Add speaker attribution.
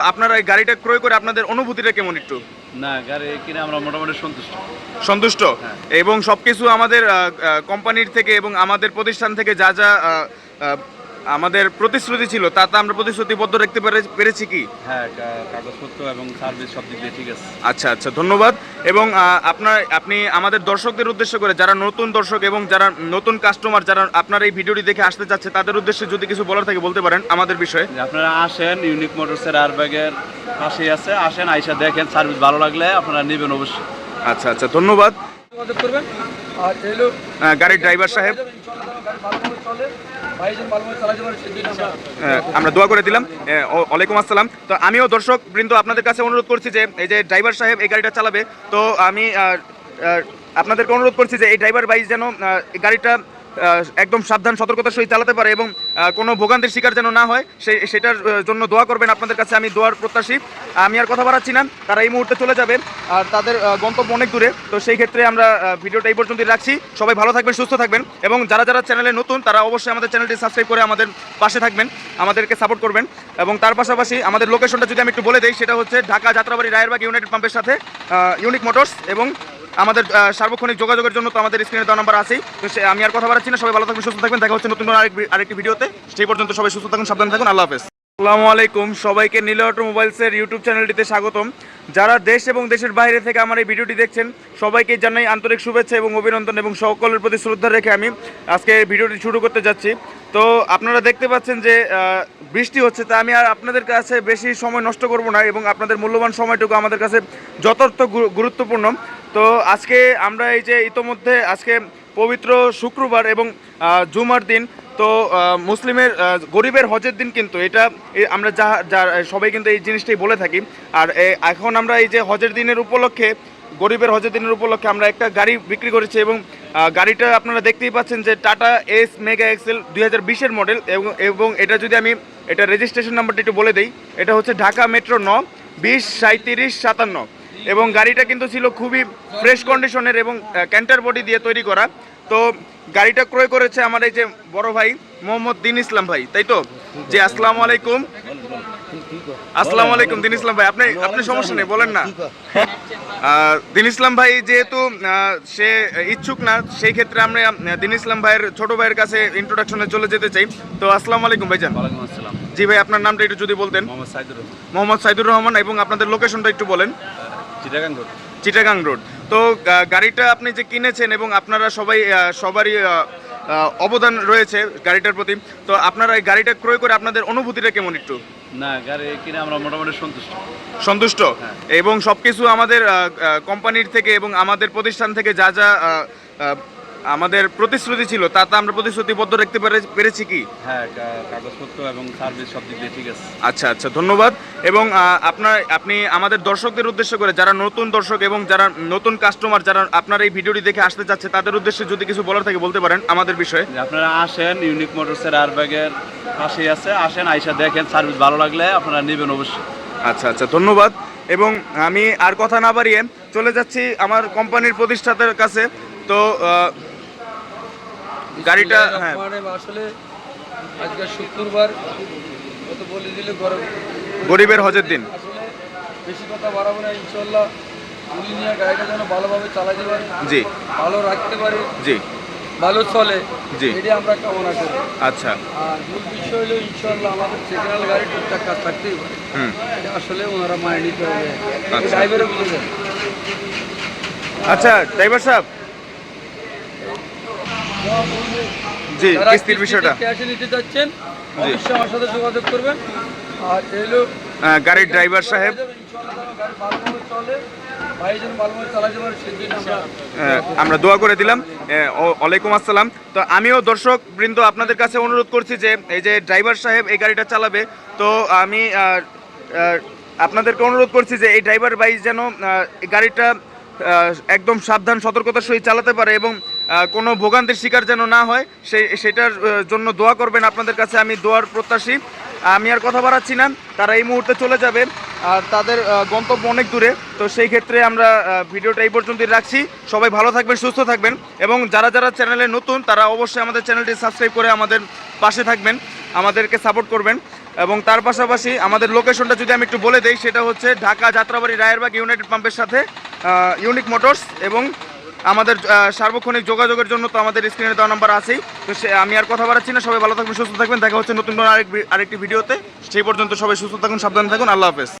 Speaker 1: আপনারা এই গাড়িটা ক্রয় করে আপনাদের অনুভূতিটা কেমন একটু?
Speaker 2: না গাড়ি কিনে আমরা মোটামুটি সন্তুষ্ট।
Speaker 1: সন্তুষ্ট?
Speaker 2: হ্যাঁ।
Speaker 1: এবং সবকিছু আমাদের কোম্পানির থেকে এবং আমাদের প্রতিষ্ঠান থেকে যা যা আমাদের প্রতিশ্রুতি ছিল তা তা আমরা প্রতিশ্রুতিবদ্ধ রাখতে পেরে- পেরেছি কি?
Speaker 2: হ্যাঁ কাগজপত্র এবং সার্ভিস সব দিক দিয়ে ঠিক আছে।
Speaker 1: আচ্ছা আচ্ছা ধন্যবাদ। এবং আপনার আপনি আমাদের দর্শকদের উদ্দেশ্য করে যারা নতুন দর্শক এবং যারা নতুন কাস্টমার যারা আপনার এই ভিডিওটি দেখে আসতে চাচ্ছে তাদের উদ্দেশ্যে যদি কিছু বলার থাকে বলতে পারেন আমাদের বিষয়ে।
Speaker 2: যে আপনারা আসেন ইউনিক মোটরসের আর ব্যাগের পাশেই আছে আসেন আইসা দেখেন সার্ভিস ভালো লাগলে আপনারা নেবেন অবশ্যই।
Speaker 1: আচ্ছা আচ্ছা ধন্যবাদ।
Speaker 3: করবেন। আর
Speaker 1: গাড়ির ড্রাইভার সাহেব। হ্যাঁ, আমরা দোয়া করে দিলাম। ওয়ালাইকুম আসসালাম। তো আমিও দর্শক বৃন্দ আপনাদের কাছে অনুরোধ করছি যে এই যে ড্রাইভার সাহেব এই গাড়িটা চালাবে তো আমি আপনাদেরকে অনুরোধ করছি যে এই ড্রাইভার ভাই যেন গাড়িটা একদম সাবধান, সতর্কতার সহিত চালাতে পারে এবং কোনো ভোগান্তির শিকার যেন না হয় সেই সেটার জন্য দোয়া করবেন। আপনাদের কাছে আমি দোয়ার প্রত্যাশী। আমি আর কথা বাড়াচ্ছি না, তারা এই মুহূর্তে চলে যাবে, আর তাদের গন্তব্য অনেক দূরে। তো সেই ক্ষেত্রে আমরা ভিডিওটা এই পর্যন্তই রাখছি। সবাই ভালো থাকবেন, সুস্থ থাকবেন এবং যারা যারা চ্যানেলে নতুন, তারা অবশ্যই আমাদের চ্যানেলটি সাবস্ক্রাইব করে আমাদের পাশে থাকবেন, আমাদেরকে সাপোর্ট করবেন এবং তার পাশাপাশি আমাদের লোকেশনটা যদি আমি একটু বলে দিই, সেটা হচ্ছে ঢাকা যাত্রাবাড়ি রায়েরবাগ ইউনাইটেড পাম্পের সাথে ইউনিক মোটরস এবং আমাদের সার্বক্ষণিক যোগাযোগের জন্য তো আমাদের স্ক্রিনে দেওয়া নাম্বার আছেই। তো আমি আর কথা বাড়াচ্ছি না, সবাই ভালো থাকবেন, সুস্থ থাকবেন, দেখা হচ্ছে নতুন আরেক আরেকটি ভিডিওতে সেই পর্যন্ত সবাই সুস্থ থাকুন, সাবধান থাকুন, আল্লাহ হাফেজ। আসসালামু আলাইকুম। সবাইকে নীল অটো মোবাইলসের ইউটিউব চ্যানেলটিতে স্বাগতম। যারা দেশ এবং দেশের বাইরে থেকে আমার এই ভিডিওটি দেখছেন, সবাইকে জানাই আন্তরিক শুভেচ্ছা এবং অভিনন্দন এবং সকলের প্রতি শ্রদ্ধা রেখে আমি আজকে ভিডিওটি শুরু করতে যাচ্ছি। তো আপনারা দেখতে পাচ্ছেন যে বৃষ্টি হচ্ছে, তা আমি আর আপনাদের কাছে বেশি সময় নষ্ট করব না এবং আপনাদের মূল্যবান সময়টুকু আমাদের কাছে যথার্থ গুরুত্বপূর্ণ। তো আজকে আমরা এই যে ইতোমধ্যে আজকে পবিত্র শুক্রবার এবং জুমার দিন তো মুসলিমের গরিবের হজের দিন কিন্তু এটা আমরা যা যা, সবাই কিন্তু এই জিনিসটাই বলে থাকি। আর এখন আমরা এই যে হজের দিনের উপলক্ষে, গরিবের হজের দিনের উপলক্ষে আমরা একটা গাড়ি বিক্রি করেছি এবং গাড়িটা আপনারা দেখতেই পাচ্ছেন যে টাটা এস মেগা এক্সেল দুই হাজার বিশের মডেল এবং এবং এটা যদি আমি, এটা রেজিস্ট্রেশন নাম্বারটা একটু বলে দিই, এটা হচ্ছে ঢাকা মেট্রো ন, বিশ সাঁত্রিশ সাতান্ন। এবং গাড়িটা কিন্তু ছিল খুবই ফ্রেশ কন্ডিশনের এবং ক্যান্টার বডি দিয়ে তৈরি করা। তো গাড়িটা ক্রয় করেছে আমার এই যে বড় ভাই মোহাম্মদ দিন ইসলাম ভাই তাই তো? যে আসসালামু আলাইকুম। আসসালামু আলাইকুম দিন ইসলাম ভাই আপনি আপনি সমস্যা নেই বলেন না। দিন ইসলাম ভাই যেহেতু সে ইচ্ছুক না সেই ক্ষেত্রে আমরা দিন ইসলাম ভাইয়ের ছোট ভাইয়ের কাছে ইন্ট্রোডাকশনে চলে যেতে চাই। তো আসসালামু আলাইকুম ভাইজান। জি ভাই আপনার নামটা একটু যদি বলতেন।
Speaker 2: মোহাম্মদ সাইদুর রহমান।
Speaker 1: মোহাম্মদ সাইদুর রহমান এবং আপনাদের লোকেশনটা একটু বলেন।
Speaker 2: চিটাগাং রোড।
Speaker 1: চিটাগাং রোড। তো গাড়িটা আপনি যে কিনেছেন এবং আপনারা সবাই সবারই অবদান রয়েছে গাড়িটার প্রতি তো আপনারা এই গাড়িটা ক্রয় করে আপনাদের অনুভূতিটা কেমন একটু?
Speaker 2: না গাড়ি কিনে আমরা মোটামুটি সন্তুষ্ট।
Speaker 1: সন্তুষ্ট?
Speaker 2: এবং
Speaker 1: এবং সবকিছু আমাদের কোম্পানির থেকে এবং আমাদের প্রতিষ্ঠান থেকে যা যা আমাদের প্রতিশ্রুতি ছিল তা তা আমরা প্রতিশ্রুতিবদ্ধ রাখতে পেরে- পেরেছি কি?
Speaker 2: হ্যাঁ কাগজপত্র এবং সার্ভিস সব দিক দিয়ে ঠিক আছে।
Speaker 1: আচ্ছা আচ্ছা ধন্যবাদ। এবং আপনার আপনি আমাদের দর্শকদের উদ্দেশ্য করে যারা নতুন দর্শক এবং যারা নতুন কাস্টমার যারা আপনার এই ভিডিওটি দেখে আসতে চাচ্ছে তাদের উদ্দেশ্যে যদি কিছু বলার থাকে বলতে পারেন আমাদের বিষয়ে।
Speaker 2: যে আপনারা আসেন ইউনিক মোটরসের আর ব্যাগের পাশেই আছে আসেন আইসা দেখেন সার্ভিস ভালো লাগলে আপনারা নেবেন অবশ্যই।
Speaker 1: আচ্ছা আচ্ছা ধন্যবাদ। এবং আমি আর কথা না বাড়িয়ে চলে যাচ্ছি আমার কোম্পানির প্রতিষ্ঠাতার কাছে। তো গাড়িটা হ্যাঁ।
Speaker 3: মানে আসলে আজকে শুক্রবার কত বলে দিলে
Speaker 1: গরিবের হজের দিন।
Speaker 3: আসলে বেশি কথা বাড়াবো না ইনশাল্লাহ উনি নিয়ে গাড়িটা যেন ভালোভাবে চালাতে পারে
Speaker 1: জি।
Speaker 3: ভালো রাখতে পারে
Speaker 1: জি।
Speaker 3: ভালো চলে
Speaker 1: জি।
Speaker 3: আমরা কামনা করি।
Speaker 1: আচ্ছা।
Speaker 3: আর মূল বিষয় হলো ইনশাল্লাহ আমাদের সেকেন্ড গাড়ি টুকটাক কাজ থাকতেই পারে। এটা আসলে ওনারা নিতে হবে।
Speaker 1: আচ্ছা।
Speaker 3: ড্রাইভারও বুঝে
Speaker 1: আচ্ছা ড্রাইভার সাহেব জি কিস্তির বিষয়টা।
Speaker 3: ক্যাশে নিতে যাচ্ছেন অবশ্যই আমার সাথে যোগাযোগ করবেন। আর এলো
Speaker 1: গাড়ির ড্রাইভার সাহেব।
Speaker 3: সেদিন আমরা
Speaker 1: দোয়া করে দিলাম। ওয়ালাইকুম আসসালাম। তো আমিও দর্শক বৃন্দ আপনাদের কাছে অনুরোধ করছি যে এই যে ড্রাইভার সাহেব এই গাড়িটা চালাবে তো আমি আপনাদেরকে অনুরোধ করছি যে এই ড্রাইভার ভাই যেন গাড়িটা একদম সাবধান সতর্কতার সহিত চালাতে পারে এবং কোনো ভোগান্তির শিকার যেন না হয়, সেই, সেটার জন্য দোয়া করবেন আপনাদের কাছে, আমি দোয়ার প্রত্যাশী। আমি আর কথা বাড়াচ্ছি না, তারা এই মুহূর্তে চলে যাবে, আর তাদের গন্তব্য অনেক দূরে, তো সেই ক্ষেত্রে আমরা ভিডিওটা এই পর্যন্তই রাখছি। সবাই ভালো থাকবেন, সুস্থ থাকবেন, এবং যারা যারা চ্যানেলে নতুন, তারা অবশ্যই আমাদের চ্যানেলটি সাবস্ক্রাইব করে আমাদের পাশে থাকবেন, আমাদেরকে সাপোর্ট করবেন, এবং তার পাশাপাশি আমাদের লোকেশনটা যদি আমি একটু বলে দেই, সেটা হচ্ছে ঢাকা যাত্রাবাড়ি রায়েরবাগ ইউনাইটেড পাম্পের সাথে ইউনিক মোটরস এবং আমাদের সার্বক্ষণিক যোগাযোগের জন্য তো আমাদের স্ক্রিনে দেওয়া নাম্বার আছেই। তো সে, আমি আর কথা বাড়াচ্ছি না, সবাই ভালো থাকবেন, সুস্থ থাকবেন। দেখা হচ্ছে নতুন আরেক আরেকটি ভিডিওতে সেই পর্যন্ত সবাই সুস্থ থাকুন, সাবধানে থাকুন। আল্লাহ হাফেজ।